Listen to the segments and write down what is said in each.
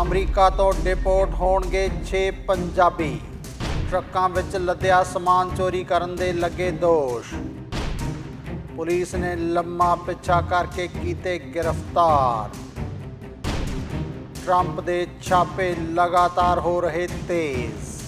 America ਤੋਂ deport ਹੋਣਗੇ 6 ਪੰਜਾਬੀ। ਟਰੱਕਾਂ ਵਿੱਚ ਲੱਦਿਆ ਸਮਾਨ ਚੋਰੀ ਕਰਨ ਦੇ ਲੱਗੇ ਦੋਸ਼। ਪੁਲਿਸ ਨੇ ਲੰਮਾ ਪਿੱਛਾ ਕਰਕੇ ਕੀਤੇ ਗ੍ਰਿਫਤਾਰ। ਟਰੰਪ ਦੇ ਛਾਪੇ ਲਗਾਤਾਰ ਹੋ ਰਹੇ ਤੇਜ਼।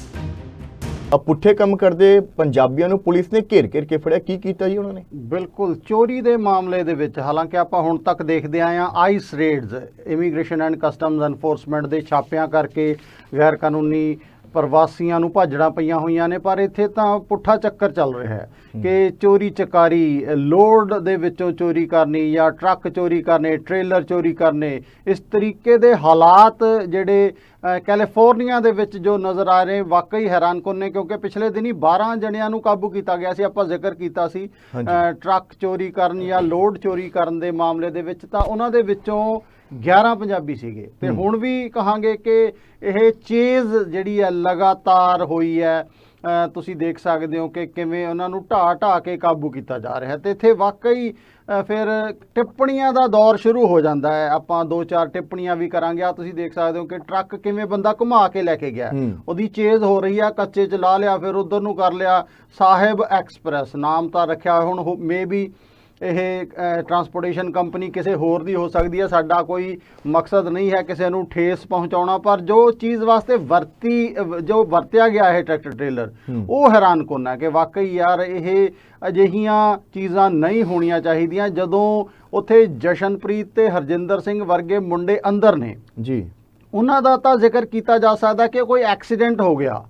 ਆ ਪੁੱਠੇ ਕੰਮ ਕਰਦੇ ਪੰਜਾਬੀਆਂ ਨੂੰ ਪੁਲਿਸ ਨੇ ਘੇਰ ਘੇਰ ਕੇ ਫੜਿਆ। ਕੀ ਕੀਤਾ ਜੀ ਉਹਨਾਂ ਨੇ? ਬਿਲਕੁਲ। ਚੋਰੀ ਦੇ ਮਾਮਲੇ ਦੇ ਵਿੱਚ ਹਾਲਾਂਕਿ ਆਪਾਂ ਹੁਣ ਤੱਕ ਦੇਖਦੇ ਆਏ ਆ ICE raids immigration and customs enforcement ਦੇ ਛਾਪਿਆਂ ਕਰਕੇ ਗੈਰ ਕਾਨੂੰਨੀ ਪ੍ਰਵਾਸੀਆਂ ਨੂੰ ਭਾਜੜਾਂ ਪਈਆਂ ਹੋਈਆਂ ਨੇ ਪਰ ਇੱਥੇ ਤਾਂ ਪੁੱਠਾ ਚੱਕਰ ਚੱਲ ਰਿਹਾ ਹੈ। ਕਿ ਚੋਰੀ ਚਕਾਰੀ ਲੋਡ ਦੇ ਵਿੱਚੋਂ ਚੋਰੀ ਕਰਨੀ ਜਾਂ ਟਰੱਕ ਚੋਰੀ ਕਰਨੇ ਟ੍ਰੇਲਰ ਚੋਰੀ ਕਰਨੇ ਇਸ ਤਰੀਕੇ ਦੇ ਹਾਲਾਤ ਜਿਹੜੇ ਕੈਲੀਫੋਰਨੀਆ ਦੇ ਵਿੱਚ ਜੋ ਨਜ਼ਰ ਆ ਰਹੇ ਵਾਕਈ ਹੈਰਾਨਕੁਨ ਨੇ ਕਿਉਂਕਿ ਪਿਛਲੇ ਦਿਨੀ 12 ਜਣਿਆਂ ਨੂੰ ਕਾਬੂ ਕੀਤਾ ਗਿਆ ਸੀ ਆਪਾਂ ਜ਼ਿਕਰ ਕੀਤਾ ਸੀ। ਟਰੱਕ ਚੋਰੀ ਕਰਨ ਜਾਂ ਲੋਡ ਚੋਰੀ ਕਰਨ ਦੇ ਮਾਮਲੇ ਦੇ ਵਿੱਚ ਤਾਂ ਉਹਨਾਂ ਦੇ ਵਿੱਚੋਂ 11 ਪੰਜਾਬੀ ਸੀਗੇ। ਤੇ। ਹੁਣ ਵੀ ਕਹਾਂਗੇ ਕਿ ਇਹ ਚੇਜ਼ ਜਿਹੜੀ ਹੈ ਲਗਾਤਾਰ ਹੋਈ ਹੈ। ਤੁਸੀਂ ਦੇਖ ਸਕਦੇ ਹੋ ਕਿ ਕਿਵੇਂ ਉਹਨਾਂ ਨੂੰ ਢਾ ਢਾ ਕੇ ਕਾਬੂ ਕੀਤਾ ਜਾ ਰਿਹਾ ਤੇ ਇੱਥੇ ਵਾਕਈ ਫਿਰ ਟਿੱਪਣੀਆਂ ਦਾ ਦੌਰ ਸ਼ੁਰੂ ਹੋ ਜਾਂਦਾ ਹੈ। ਆਪਾਂ ਦੋ ਚਾਰ ਟਿੱਪਣੀਆਂ ਵੀ ਕਰਾਂਗੇ। ਆ ਤੁਸੀਂ ਦੇਖ ਸਕਦੇ ਹੋ ਕਿ ਟਰੱਕ ਕਿਵੇਂ ਬੰਦਾ ਘੁਮਾ ਕੇ ਲੈ ਕੇ ਗਿਆ। ਉਹਦੀ ਚੇਜ਼ ਹੋ ਰਹੀ ਆ ਕੱਚੇ ਚ ਲਾ ਲਿਆ ਫਿਰ ਉਧਰ ਨੂੰ ਕਰ ਲਿਆ ਸਾਹਿਬ ਐਕਸਪ੍ਰੈਸ। ਨਾਮ ਤਾਂ ਰੱਖਿਆ ਹੁਣ ਮੇ ਬੀ ਇਹ ਟਰਾਂਸਪੋਰਟੇਸ਼ਨ ਕੰਪਨੀ ਕਿਸੇ ਹੋਰ ਦੀ ਹੋ ਸਕਦੀ ਹੈ। ਸਾਡਾ ਕੋਈ ਮਕਸਦ ਨਹੀਂ ਹੈ ਕਿਸੇ ਨੂੰ ਠੇਸ ਪਹੁੰਚਾਉਣਾ ਪਰ ਜੋ ਚੀਜ਼ ਵਾਸਤੇ ਵਰਤੀ ਜੋ ਵਰਤਿਆ ਗਿਆ ਹੈ ਟਰੈਕਟਰ ਟ੍ਰੇਲਰ। ਉਹ ਹੈਰਾਨਕੁਨ ਹੈ ਕਿ ਵਾਕਈ ਯਾਰ ਇਹ ਅਜਿਹੀਆਂ ਚੀਜ਼ਾਂ ਨਹੀਂ ਹੋਣੀਆਂ ਚਾਹੀਦੀਆਂ ਜਦੋਂ ਉੱਥੇ ਜਸ਼ਨਪ੍ਰੀਤ ਤੇ ਹਰਜਿੰਦਰ ਸਿੰਘ ਵਰਗੇ ਮੁੰਡੇ ਅੰਦਰ ਨੇ। ਜੀ। ਉਹਨਾਂ ਦਾ ਤਾਂ ਜ਼ਿਕਰ ਕੀਤਾ ਜਾ ਸਕਦਾ ਕਿ ਕੋਈ ਐਕਸੀਡੈਂਟ ਹੋ ਗਿਆ।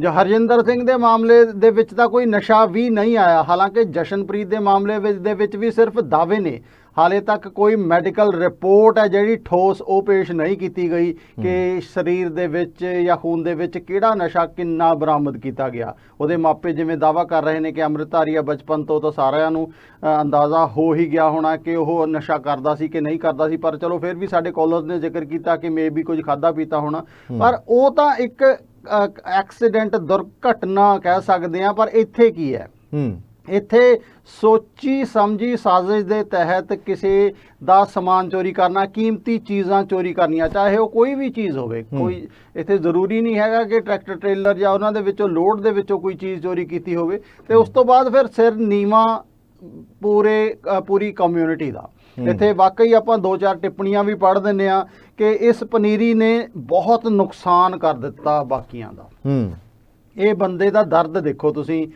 ਜੋ ਹਰਜਿੰਦਰ ਸਿੰਘ ਦੇ ਮਾਮਲੇ ਦੇ ਵਿੱਚ ਤਾਂ ਕੋਈ ਨਸ਼ਾ ਵੀ ਨਹੀਂ ਆਇਆ। ਹਾਲਾਂਕਿ ਜਸ਼ਨਪ੍ਰੀਤ ਦੇ ਮਾਮਲੇ ਵਿੱਚ ਦੇ ਵਿੱਚ ਵੀ ਸਿਰਫ ਦਾਅਵੇ ਨੇ। ਹਾਲੇ ਤੱਕ ਕੋਈ ਮੈਡੀਕਲ ਰਿਪੋਰਟ ਹੈ ਜਿਹੜੀ ਠੋਸ ਉਹ ਪੇਸ਼ ਨਹੀਂ ਕੀਤੀ ਗਈ ਕਿ ਸਰੀਰ ਦੇ ਵਿੱਚ ਜਾਂ ਖੂਨ ਦੇ ਵਿੱਚ ਕਿਹੜਾ ਨਸ਼ਾ ਕਿੰਨਾ ਬਰਾਮਦ ਕੀਤਾ ਗਿਆ। ਉਹਦੇ ਮਾਪੇ ਜਿਵੇਂ ਦਾਵਾ ਕਰ ਰਹੇ ਨੇ ਕਿ ਅੰਮ੍ਰਿਤਧਾਰੀ ਆ ਬਚਪਨ ਤੋਂ ਤਾਂ ਸਾਰਿਆਂ ਨੂੰ ਅੰਦਾਜ਼ਾ ਹੋ ਹੀ ਗਿਆ ਹੋਣਾ ਕਿ ਉਹ ਨਸ਼ਾ ਕਰਦਾ ਸੀ ਕਿ ਨਹੀਂ ਕਰਦਾ ਸੀ ਪਰ ਚਲੋ ਫਿਰ ਵੀ ਸਾਡੇ ਕਾਲਰਸ ਨੇ ਜ਼ਿਕਰ ਕੀਤਾ ਕਿ ਮੇ ਵੀ ਕੁਝ ਖਾਦਾ ਪੀਤਾ ਹੋਣਾ। ਪਰ ਉਹ ਤਾਂ ਇੱਕ ਐਕਸੀਡੈਂਟ ਦੁਰਘਟਨਾ ਕਹਿ ਸਕਦੇ ਆ ਪਰ ਇੱਥੇ ਕੀ ਹੈ? ਹੂੰ। ਇੱਥੇ ਸੋਚੀ ਸਮਝੀ ਸਾਜ਼ਿਸ਼ ਦੇ ਤਹਿਤ ਕਿਸੇ ਦਾ ਸਮਾਨ ਚੋਰੀ ਕਰਨਾ ਕੀਮਤੀ ਚੀਜ਼ਾਂ ਚੋਰੀ ਕਰਨੀਆਂ ਚਾਹੇ ਉਹ ਕੋਈ ਵੀ ਚੀਜ਼ ਹੋਵੇ। ਕੋਈ ਇੱਥੇ ਜ਼ਰੂਰੀ ਨਹੀਂ ਹੈਗਾ ਕਿ ਟਰੈਕਟਰ ਟ੍ਰੇਲਰ ਜਾਂ ਉਹਨਾਂ ਦੇ ਵਿੱਚੋਂ ਲੋਡ ਦੇ ਵਿੱਚੋਂ ਕੋਈ ਚੀਜ਼ ਚੋਰੀ ਕੀਤੀ ਹੋਵੇ ਤੇ ਉਸ ਤੋਂ ਬਾਅਦ ਫਿਰ ਸਿਰ ਨੀਵਾ ਪੂਰੇ ਪੂਰੀ ਕਮਿਊਨਿਟੀ ਦਾ। ਇੱਥੇ ਵਾਕਈ ਆਪਾਂ ਦੋ ਚਾਰ ਟਿੱਪਣੀਆਂ ਵੀ ਪੜ੍ਹ ਦਿੰਨੇ ਆ ਕਿ ਇਸ ਪਨੀਰੀ ਨੇ ਬਹੁਤ ਨੁਕਸਾਨ ਕਰ ਦਿੱਤਾ ਬਾਕੀਆਂ ਦਾ ਹੂੰ ਇਹ ਬੰਦੇ ਦਾ ਦਰਦ ਦੇਖੋ ਤੁਸੀਂ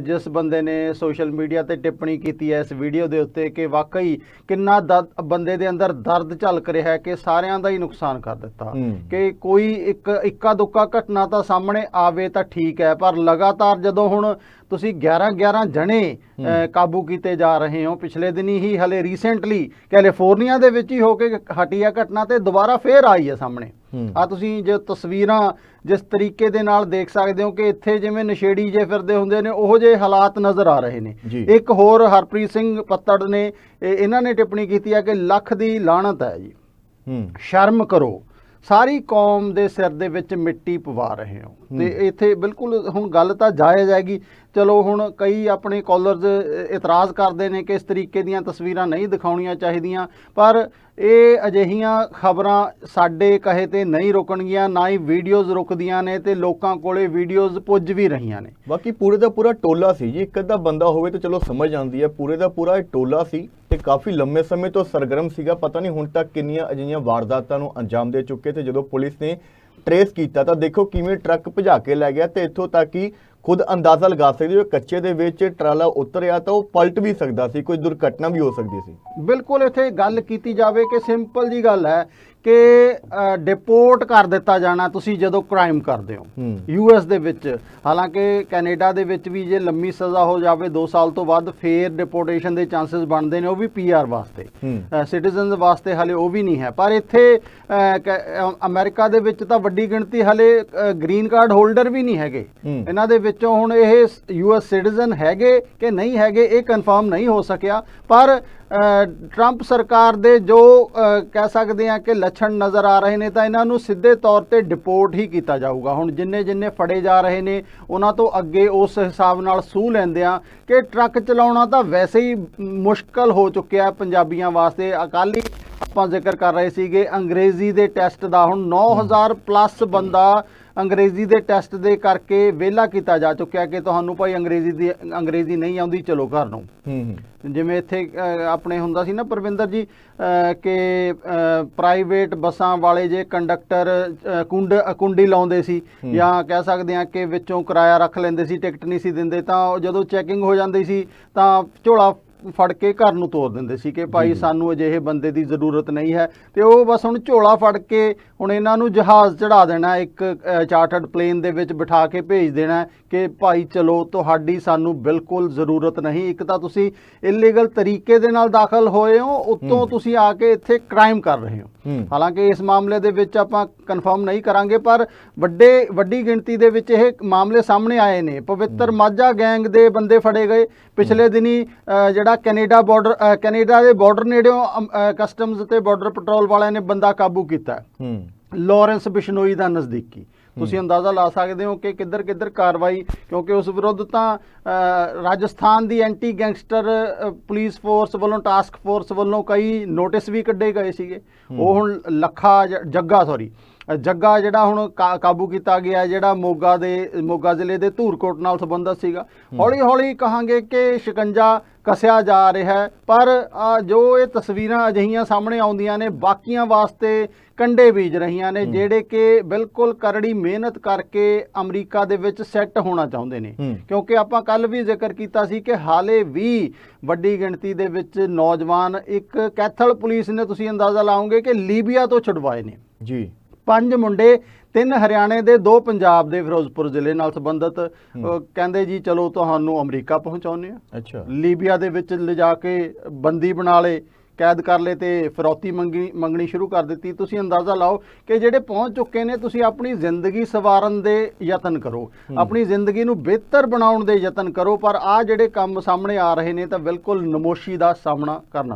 ਜਿਸ ਬੰਦੇ ਨੇ ਸੋਸ਼ਲ ਮੀਡੀਆ ਤੇ ਟਿੱਪਣੀ ਕੀਤੀ ਹੈ ਇਸ ਵੀਡੀਓ ਦੇ ਉੱਤੇ ਕਿ ਵਾਕਈ ਕਿੰਨਾ ਬੰਦੇ ਦੇ ਅੰਦਰ ਦਰਦ ਝਲਕ ਰਿਹਾ ਹੈ ਕਿ ਸਾਰਿਆਂ ਦਾ ਹੀ ਨੁਕਸਾਨ ਕਰ ਦਿੱਤਾ। ਕਿ ਕੋਈ ਇੱਕ ਇੱਕਾ ਦੁੱਕਾ ਘਟਨਾ ਤਾਂ ਸਾਹਮਣੇ ਆਵੇ ਤਾਂ ਠੀਕ ਹੈ ਪਰ ਲਗਾਤਾਰ ਜਦੋਂ ਹੁਣ ਤੁਸੀਂ 11 11 ਜਣੇ ਕਾਬੂ ਕੀਤੇ ਜਾ ਰਹੇ ਹੋ। ਪਿਛਲੇ ਦਿਨੀ ਹੀ ਹਲੇ ਰੀਸੈਂਟਲੀ ਕੈਲੀਫੋਰਨੀਆ ਦੇ ਵਿੱਚ ਹੀ ਹੋ ਕੇ ਹਟੀ ਹੈ ਘਟਨਾ ਤੇ ਦੁਬਾਰਾ ਫੇਰ ਆਈ ਹੈ ਸਾਹਮਣੇ। ਆ ਤੁਸੀਂ ਜੇ ਤਸਵੀਰਾਂ ਜਿਸ ਤਰੀਕੇ ਦੇ ਨਾਲ ਦੇਖ ਸਕਦੇ ਹੋ ਕਿ ਇੱਥੇ ਜਿਵੇਂ ਨਸ਼ੇੜੀ ਜੇ ਫਿਰਦੇ ਹੁੰਦੇ ਨੇ ਉਹੋ ਜਿਹੇ ਹਾਲਾਤ ਨਜ਼ਰ ਆ ਰਹੇ ਨੇ। ਇੱਕ ਹੋਰ ਹਰਪ੍ਰੀਤ ਸਿੰਘ ਪੱਤੜ ਨੇ ਇਹ- ਇਹਨਾਂ ਨੇ ਟਿੱਪਣੀ ਕੀਤੀ ਹੈ ਕਿ ਲੱਖ ਦੀ ਲਾਹਣਤ ਹੈ ਜੀ। ਸ਼ਰਮ ਕਰੋ। ਸਾਰੀ ਕੌਮ ਦੇ ਸਿਰ ਦੇ ਵਿੱਚ ਮਿੱਟੀ ਪਵਾ ਰਹੇ ਹੋ। ਤੇ ਇੱਥੇ ਬਿਲਕੁਲ ਹੁਣ ਗੱਲ ਤਾਂ ਜਾਇਜ਼ ਹੈਗੀ। ਚਲੋ ਹੁਣ ਕਈ ਆਪਣੇ ਕਾਲਰਸ ਇਤਰਾਜ਼ ਕਰਦੇ ਨੇ ਕਿ ਇਸ ਤਰੀਕੇ ਦੀਆਂ ਤਸਵੀਰਾਂ ਨਹੀਂ ਦਿਖਾਉਣੀਆਂ ਚਾਹੀਦੀਆਂ, ਪਰ ਇਹ ਅਜਿਹੀਆਂ ਖਬਰਾਂ ਸਾਡੇ ਕਹੇ ਤੇ ਨਹੀਂ ਰੁਕਣਗੀਆਂ, ਨਾ ਹੀ ਵੀਡੀਓਜ਼ ਰੁਕਦੀਆਂ ਨੇ ਤੇ ਲੋਕਾਂ ਕੋਲੇ ਵੀਡੀਓਜ਼ ਪੁੱਜ ਵੀ ਰਹੀਆਂ ਨੇ। ਬਾਕੀ ਪੂਰੇ ਦਾ ਪੂਰਾ ਟੋਲਾ ਸੀ ਜੀ, ਇੱਕ ਅੱਧਾ ਬੰਦਾ ਹੋਵੇ ਤਾਂ ਚਲੋ ਸਮਝ ਆਉਂਦੀ ਹੈ, ਪੂਰੇ ਦਾ ਪੂਰਾ ਇਹ ਟੋਲਾ ਸੀ ਤੇ ਕਾਫੀ ਲੰਮੇ ਸਮੇਂ ਤੋਂ ਸਰਗਰਮ ਸੀਗਾ, ਪਤਾ ਨਹੀਂ ਹੁਣ ਤੱਕ ਕਿੰਨੀਆਂ ਅਜਿਹੀਆਂ ਵਾਰਦਾਤਾਂ ਨੂੰ ਅੰਜਾਮ ਦੇ ਚੁੱਕੇ ਤੇ ਜਦੋਂ ਪੁਲਿਸ ਨੇ ਟਰੇਸ ਕੀਤਾ ਤਾਂ ਦੇਖੋ ਕਿਵੇਂ ਟਰੱਕ ਭਜਾ ਕੇ ਲੈ ਗਿਆ ਤੇ ਇੱਥੋਂ ਤੱਕ ਕਿ ਖੁਦ ਅੰਦਾਜ਼ਾ ਲਗਾ ਸਕਦੇ ਹੋ ਕੱਚੇ ਦੇ ਵਿੱਚ ਟਰਾਲਾ ਉਤਰਿਆ ਤਾਂ ਉਹ ਪਲਟ ਵੀ ਸਕਦਾ ਸੀ, ਕੋਈ ਦੁਰਘਟਨਾ ਵੀ ਹੋ ਸਕਦੀ ਸੀ। ਬਿਲਕੁਲ, ਇੱਥੇ ਗੱਲ ਕੀਤੀ ਜਾਵੇ ਕਿ ਸਿੰਪਲ ਜੀ ਗੱਲ ਹੈ ਕਿ ਡਿਪੋਰਟ ਕਰ ਦਿੱਤਾ ਜਾਣਾ ਤੁਸੀਂ ਜਦੋਂ ਕ੍ਰਾਈਮ ਕਰਦੇ ਹੋ। ਯੂ ਐਸ ਦੇ ਵਿੱਚ ਹਾਲਾਂਕਿ ਕੈਨੇਡਾ ਦੇ ਵਿੱਚ ਵੀ ਜੇ ਲੰਮੀ ਸਜ਼ਾ ਹੋ ਜਾਵੇ 2 ਸਾਲ ਤੋਂ ਬਾਅਦ ਫੇਰ ਡਿਪੋਰਟੇਸ਼ਨ ਦੇ ਚਾਂਸਸ ਬਣਦੇ ਨੇ ਉਹ ਵੀ ਪੀਆਰ ਵਾਸਤੇ ਹੂੰ। ਸਿਟੀਜ਼ਨਸ ਵਾਸਤੇ ਹਲੇ ਉਹ ਵੀ ਨਹੀਂ ਹੈ ਪਰ ਇੱਥੇ ਅਮਰੀਕਾ ਦੇ ਵਿੱਚ ਤਾਂ ਵੱਡੀ ਗਿਣਤੀ ਹਲੇ ਗ੍ਰੀਨ ਕਾਰਡ ਹੋਲਡਰ ਵੀ ਨਹੀਂ ਹੈਗੇ। ਇਹਨਾਂ ਦੇ ਵਿੱਚੋਂ ਹੁਣ ਇਹ ਯੂ ਐਸ ਸਿਟੀਜ਼ਨ ਹੈਗੇ ਕਿ ਨਹੀਂ ਹੈਗੇ ਇਹ ਕਨਫਰਮ ਨਹੀਂ ਹੋ ਸਕਿਆ ਪਰ ਟਰੰਪ ਸਰਕਾਰ ਦੇ ਜੋ ਕਹਿ ਸਕਦੇ ਆ ਕਿ ਲੱਛਣ ਨਜ਼ਰ ਆ ਰਹੇ ਨੇ, ਤਾਂ ਇਹਨਾਂ ਨੂੰ ਸਿੱਧੇ ਤੌਰ ਤੇ ਡਿਪੋਰਟ ਹੀ ਕੀਤਾ ਜਾਊਗਾ। ਹੁਣ ਜਿੰਨੇ ਜਿੰਨੇ ਫੜੇ ਜਾ ਰਹੇ ਨੇ, ਉਹਨਾਂ ਤੋਂ ਅੱਗੇ ਉਸ ਹਿਸਾਬ ਨਾਲ ਸੂਹ ਲੈਂਦੇ ਆ ਕਿ ਟਰੱਕ ਚਲਾਉਣਾ ਤਾਂ ਵੈਸੇ ਹੀ ਮੁਸ਼ਕਲ ਹੋ ਚੁੱਕਿਆ ਪੰਜਾਬੀਆਂ ਵਾਸਤੇ। ਅਕਾਲੀ ਆਪਾਂ ਜ਼ਿਕਰ ਕਰ ਰਹੇ ਸੀਗੇ, ਅੰਗਰੇਜ਼ੀ ਦੇ ਟੈਸਟ ਦਾ। ਹੁਣ 9000 ਪਲੱਸ ਬੰਦਾ ਅੰਗਰੇਜ਼ੀ ਦੇ ਟੈਸਟ ਦੇ ਕਰਕੇ ਵਿਹਲਾ ਕੀਤਾ ਜਾ ਚੁੱਕਿਆ ਕਿ ਤੁਹਾਨੂੰ ਭਾਈ ਅੰਗਰੇਜ਼ੀ ਦੀ ਅੰਗਰੇਜ਼ੀ ਨਹੀਂ ਆਉਂਦੀ ਚਲੋ ਘਰ ਨੂੰ ਜਿਵੇਂ ਇੱਥੇ ਆਪਣੇ ਹੁੰਦਾ ਸੀ ਨਾ ਪ੍ਰਵਿੰਦਰ ਜੀ ਕਿ ਪ੍ਰਾਈਵੇਟ ਬੱਸਾਂ ਵਾਲੇ ਜੇ ਕੰਡਕਟਰ ਕੁੰਡ ਕੁੰਡੀ ਲਾਉਂਦੇ ਸੀ। ਜਾਂ ਕਹਿ ਸਕਦੇ ਆ ਕਿ ਵਿੱਚੋਂ ਕਿਰਾਇਆ ਰੱਖ ਲੈਂਦੇ ਸੀ ਟਿਕਟ ਨਹੀਂ ਸੀ ਦਿੰਦੇ ਤਾਂ ਜਦੋਂ ਚੈਕਿੰਗ ਹੋ ਜਾਂਦੀ ਸੀ ਤਾਂ ਝੋਲਾ ਫੜ ਕੇ ਘਰ ਨੂੰ ਤੋਰ ਦਿੰਦੇ ਸੀ ਕਿ ਭਾਈ। ਸਾਨੂੰ ਅਜਿਹੇ ਬੰਦੇ ਦੀ ਜ਼ਰੂਰਤ ਨਹੀਂ ਹੈ ਤੇ ਉਹ ਬਸ ਹੁਣ ਝੋਲਾ ਫੜ ਕੇ ਹੁਣ ਇਹਨਾਂ ਨੂੰ ਜਹਾਜ਼ ਚੜਾ ਦੇਣਾ ਇੱਕ ਚਾਰਟਰਡ ਪਲੇਨ ਦੇ ਵਿੱਚ ਬਿਠਾ ਕੇ ਭੇਜ ਦੇਣਾ ਕਿ ਭਾਈ ਚਲੋ ਤੁਹਾਡੀ ਸਾਨੂੰ ਬਿਲਕੁਲ ਜ਼ਰੂਰਤ ਨਹੀਂ। ਇੱਕ ਤਾਂ ਤੁਸੀਂ ਇਲੀਗਲ ਤਰੀਕੇ ਦੇ ਨਾਲ ਦਾਖਲ ਹੋਏ ਹੋ ਉੱਤੋਂ। ਤੁਸੀਂ ਆ ਕੇ ਇੱਥੇ ਕ੍ਰਾਈਮ ਕਰ ਰਹੇ ਹੋ। ਹਾਲਾਂਕਿ ਇਸ ਮਾਮਲੇ ਦੇ ਵਿੱਚ ਆਪਾਂ ਕਨਫਰਮ ਨਹੀਂ ਕਰਾਂਗੇ ਪਰ ਵੱਡੇ ਵੱਡੀ ਗਿਣਤੀ ਦੇ ਵਿੱਚ ਇਹ ਮਾਮਲੇ ਸਾਹਮਣੇ ਆਏ ਨੇ। ਪਵਿੱਤਰ ਮਾਝਾ ਗੈਂਗ ਦੇ ਬੰਦੇ ਫੜੇ ਗਏ। ਪਿਛਲੇ ਦਿਨੀ ਜਿਹੜਾ ਕੈਨੇਡਾ ਬਾਰਡਰ ਕੈਨੇਡਾ ਦੇ ਬਾਰਡਰ ਨੇੜਿਓਂ ਕਸਟਮਜ਼ ਤੇ ਬਾਰਡਰ ਪੈਟਰੋਲ ਵਾਲਿਆਂ ਨੇ ਬੰਦਾ ਕਾਬੂ ਕੀਤਾ। ਹੈ। ਲਾਰੈਂਸ ਬਿਸ਼ਨੋਈ ਦਾ ਨਜ਼ਦੀਕੀ। ਤੁਸੀਂ ਅੰਦਾਜ਼ਾ ਲਾ ਸਕਦੇ ਹੋ ਕਿ ਕਿੱਧਰ ਕਿੱਧਰ ਕਾਰਵਾਈ ਕਿਉਂਕਿ ਉਸ ਵਿਰੁੱਧ ਤਾਂ ਰਾਜਸਥਾਨ ਦੀ ਐਂਟੀ ਗੈਂਗਸਟਰ ਪੁਲਿਸ ਫੋਰਸ ਵੱਲੋਂ ਟਾਸਕ ਫੋਰਸ ਵੱਲੋਂ ਕਈ ਨੋਟਿਸ ਵੀ ਕੱਢੇ ਗਏ ਸੀਗੇ। ਉਹ ਹੁਣ ਲੱਖਾ ਜੱਗਾ ਸੌਰੀ ਜੱਗਾ ਜਿਹੜਾ ਹੁਣ ਕਾਬੂ ਕੀਤਾ ਗਿਆ ਜਿਹੜਾ ਮੋਗਾ ਦੇ ਮੋਗਾ ਜ਼ਿਲ੍ਹੇ ਦੇ ਧੂਰਕੋਟ ਨਾਲ ਸੰਬੰਧਿਤ ਸੀਗਾ। ਹੌਲੀ ਹੌਲੀ ਕਹਾਂਗੇ ਕਿ ਸ਼ਿਕੰਜਾ ਕਸਿਆ ਜਾ ਰਿਹਾ ਹੈ ਪਰ ਜੋ ਇਹ ਤਸਵੀਰਾਂ ਅਜਿਹੀਆਂ ਸਾਹਮਣੇ ਆਉਂਦੀਆਂ ਨੇ ਬਾਕੀਆਂ ਵਾਸਤੇ ਕੰਡੇ ਬੀਜ ਰਹੀਆਂ ਨੇ। ਜਿਹੜੇ ਕਿ ਬਿਲਕੁਲ ਕਰੜੀ ਮਿਹਨਤ ਕਰਕੇ ਅਮਰੀਕਾ ਦੇ ਵਿੱਚ ਸੈੱਟ ਹੋਣਾ ਚਾਹੁੰਦੇ ਨੇ। ਕਿਉਂਕਿ ਆਪਾਂ ਕੱਲ ਵੀ ਜ਼ਿਕਰ ਕੀਤਾ ਸੀ ਕਿ ਹਾਲੇ ਵੀ ਵੱਡੀ ਗਿਣਤੀ ਦੇ ਵਿੱਚ ਨੌਜਵਾਨ ਇੱਕ ਕੈਥਲ ਪੁਲਿਸ ਨੇ ਤੁਸੀਂ ਅੰਦਾਜ਼ਾ ਲਾਓਗੇ ਕਿ ਲੀਬੀਆ ਤੋਂ ਛੁਡਵਾਏ ਨੇ। ਜੀ। ਪੰਜ ਮੁੰਡੇ ਤਿੰਨ ਹਰਿਆਣੇ ਦੇ ਦੋ ਪੰਜਾਬ ਦੇ ਫਿਰੋਜ਼ਪੁਰ ਜ਼ਿਲ੍ਹੇ ਨਾਲ ਸੰਬੰਧਿਤ। ਕਹਿੰਦੇ ਜੀ ਚਲੋ ਤੁਹਾਨੂੰ ਅਮਰੀਕਾ ਪਹੁੰਚਾਉਂਦੇ ਆ ਅੱਛਾ। ਲੀਬੀਆ ਦੇ ਵਿੱਚ ਲਿਜਾ ਕੇ ਬੰਦੀ ਬਣਾ ਲਏ ਕੈਦ ਕਰ ਲਏ ਤੇ ਫਿਰੌਤੀ ਮੰਗੀ ਮੰਗਣੀ ਸ਼ੁਰੂ ਕਰ ਦਿੱਤੀ। ਤੁਸੀਂ ਅੰਦਾਜ਼ਾ ਲਾਓ ਕਿ ਜਿਹੜੇ ਪਹੁੰਚ ਚੁੱਕੇ ਨੇ ਤੁਸੀਂ ਆਪਣੀ ਜ਼ਿੰਦਗੀ ਸਵਾਰਨ ਦੇ ਯਤਨ ਕਰੋ। ਆਪਣੀ ਜ਼ਿੰਦਗੀ ਨੂੰ ਬਿਹਤਰ ਬਣਾਉਣ ਦੇ ਯਤਨ ਕਰੋ ਪਰ ਆ ਜਿਹੜੇ ਕੰਮ ਸਾਹਮਣੇ ਆ ਰਹੇ ਨੇ ਤਾਂ ਬਿਲਕੁਲ ਨਮੋਸ਼ੀ ਦਾ ਸਾਹਮਣਾ ਕਰਨਾ